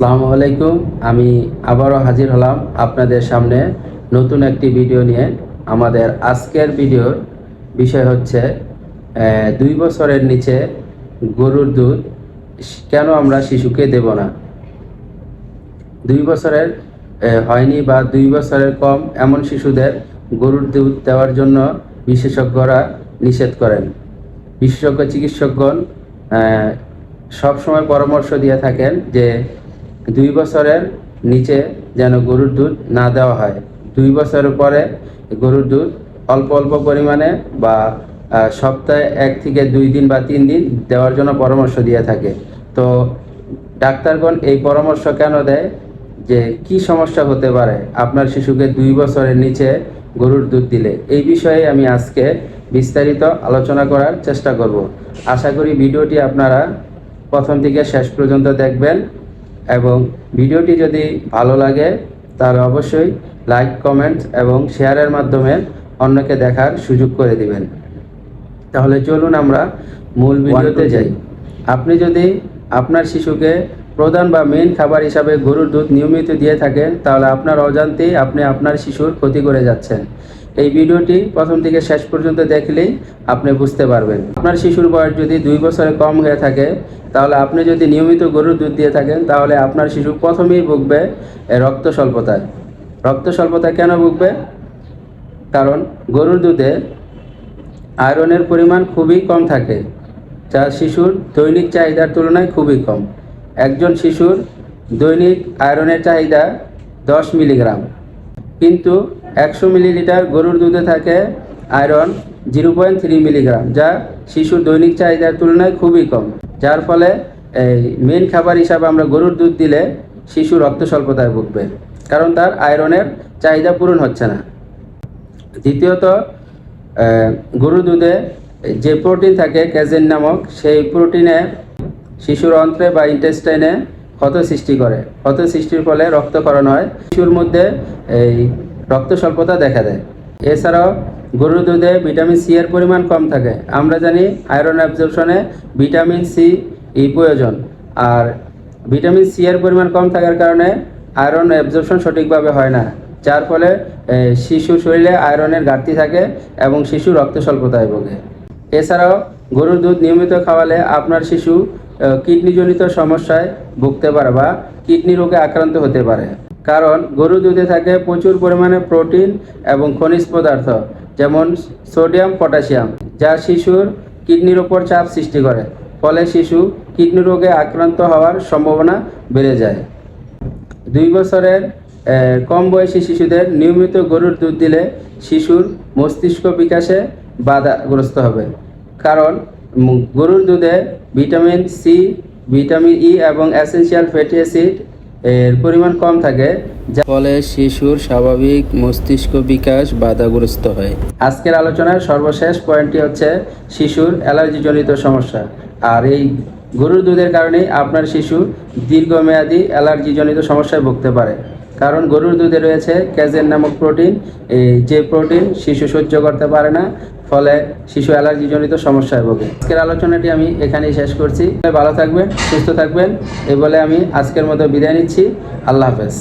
আসসালামু আলাইকুম, আমি আবারও হাজির হলাম আপনাদের সামনে নতুন একটি ভিডিও নিয়ে। আমাদের আজকের ভিডিওর বিষয় হচ্ছে দুই বছরের নিচে গরুর দুধ কেন আমরা শিশুকে দেব না? দুই বছরের হয়নি বা দুই বছরের কম এমন শিশুদের গরুর দুধ দেওয়ার জন্য বিশেষজ্ঞরা নিষেধ করেন। বিশেষজ্ঞ চিকিৎসকগণ সবসময় পরামর্শ দিয়ে থাকেন যে দুই বছরের নিচে যেন গরুর দুধ না দেওয়া হয়। দুই বছরের পরে গরুর দুধ অল্প অল্প পরিমাণে বা সপ্তাহে এক থেকে দুই দিন বা তিন দিন দেওয়ার জন্য পরামর্শ দিয়ে থাকে। তো ডাক্তারগণ এই পরামর্শ কেন দেয়? যে কি সমস্যা হতে পারে? আপনার শিশুকে দুই বছরের নিচে গরুর দুধ দিলে। এই বিষয়ে আমি আজকে বিস্তারিত আলোচনা করার চেষ্টা করব। আশা করি ভিডিওটি আপনারা প্রথম থেকে শেষ পর্যন্ত দেখবেন। এবং ভিডিওটি যদি ভালো লাগে তাহলে অবশ্যই লাইক কমেন্ট এবং শেয়ারের মাধ্যমে অন্যকে দেখার সুযোগ করে দিবেন। তাহলে চলুন আমরা মূল ভিডিওতে যাই। আপনি যদি আপনার শিশুকে প্রধান বা মেইন খাবার হিসাবে গরুর দুধ নিয়মিত দিয়ে থাকেন তাহলে আপনার অজান্তেই আপনি আপনার শিশুর ক্ষতি করে যাচ্ছেন। এই ভিডিওটি প্রথম থেকে শেষ পর্যন্ত দেখলেই আপনি বুঝতে পারবেন। আপনার শিশুর বয়স যদি দুই বছরে কম হয়ে থাকে, তাহলে আপনি যদি নিয়মিত গরুর দুধ দিয়ে থাকেন, তাহলে আপনার শিশু প্রথমেই ভুগবে রক্ত স্বল্পতায়। রক্ত স্বল্পতায় কেন ভুগবে? কারণ গরুর দুধে আয়রনের পরিমাণ খুবই কম থাকে, যা শিশুর দৈনিক চাহিদার তুলনায় খুবই কম। একজন শিশুর দৈনিক আয়রনের চাহিদা দশ মিলিগ্রাম। কিন্তু একশো মিলিলিটার গরুর দুধে থাকে iron zero point three milligram, যা শিশুর দৈনিক চাহিদার তুলনায় খুবই কম। যার ফলে এই মেন খাবার হিসাবে আমরা গরুর দুধ দিলে শিশু রক্ত স্বল্পতায় ভুগবে, কারণ তার আয়রনের চাহিদা পূরণ হচ্ছে না। দ্বিতীয়ত গরুর দুধে যে প্রোটিন থাকে ক্যাজেন নামক, সেই প্রোটিনে শিশুর অন্ত্রে বা ইন্টেস্টাইনে ক্ষত সৃষ্টি করে। ক্ষত সৃষ্টির ফলে রক্তকরণ হয়। শিশুর মধ্যে এই রক্ত স্বল্পতা দেখা দেয়। এছাড়াও, গরুর দুধে ভিটামিন সি এর পরিমাণ কম থাকে। আমরা জানি আয়রন অ্যাবজর্পশনে ভিটামিন সি এই প্রয়োজন। আর ভিটামিন সি এর পরিমাণ কম থাকার কারণে আয়রন অ্যাবজর্পশন সঠিকভাবে হয় না। যার ফলে শিশু শরীরে আয়রনের ঘাটতি থাকে এবং শিশু রক্ত স্বল্পতায় ভোগে। এছাড়াও, গরুর দুধ নিয়মিত খাওয়ালে আপনার শিশু কিডনিজনিত সমস্যায় ভুগতে পারে বা কিডনি রোগে আক্রান্ত হতে পারে। কারণ গরুর দুধে থাকে প্রচুর পরিমাণে প্রোটিন এবং খনিজ পদার্থ, যেমন সোডিয়াম, পটাশিয়াম, যা শিশুর কিডনির ওপর চাপ সৃষ্টি করে, ফলে শিশু কিডনি রোগে আক্রান্ত হওয়ার সম্ভাবনা বেড়ে যায়। দুই বছরের কম বয়সী শিশুদের নিয়মিত গরুর দুধ দিলে শিশুর মস্তিষ্ক বিকাশে বাধাগ্রস্ত হবে। কারণ গরুর দুধে ভিটামিন সি, ভিটামিন ই এবং অ্যাসেনশিয়াল ফ্যাটি অ্যাসিড এর পরিমাণ কম থাকে যার ফলে শিশুর স্বাভাবিক মস্তিষ্ক বিকাশ বাধাগ্রস্ত হয়। আজকের আলোচনার সর্বশেষ পয়েন্টটি হচ্ছে শিশুর অ্যালার্জিজনিত সমস্যা। আর এই গরুর দুধের কারণেই আপনার শিশু দীর্ঘমেয়াদী অ্যালার্জিজনিত সমস্যায় ভুগতে পারে। কারণ গরুর দুধে রয়েছে ক্যাজেন নামক প্রোটিন। এই যে প্রোটিন শিশু সহ্য করতে পারে না ফলে শিশু অ্যালার্জিজনিত সমস্যায় ভোগে। আজকের আলোচনাটি আমি এখানেই শেষ করছি। ভালো থাকবেন, সুস্থ থাকবেন এই বলে আমি আজকের মতো বিদায় নিচ্ছি। আল্লাহ হাফেজ।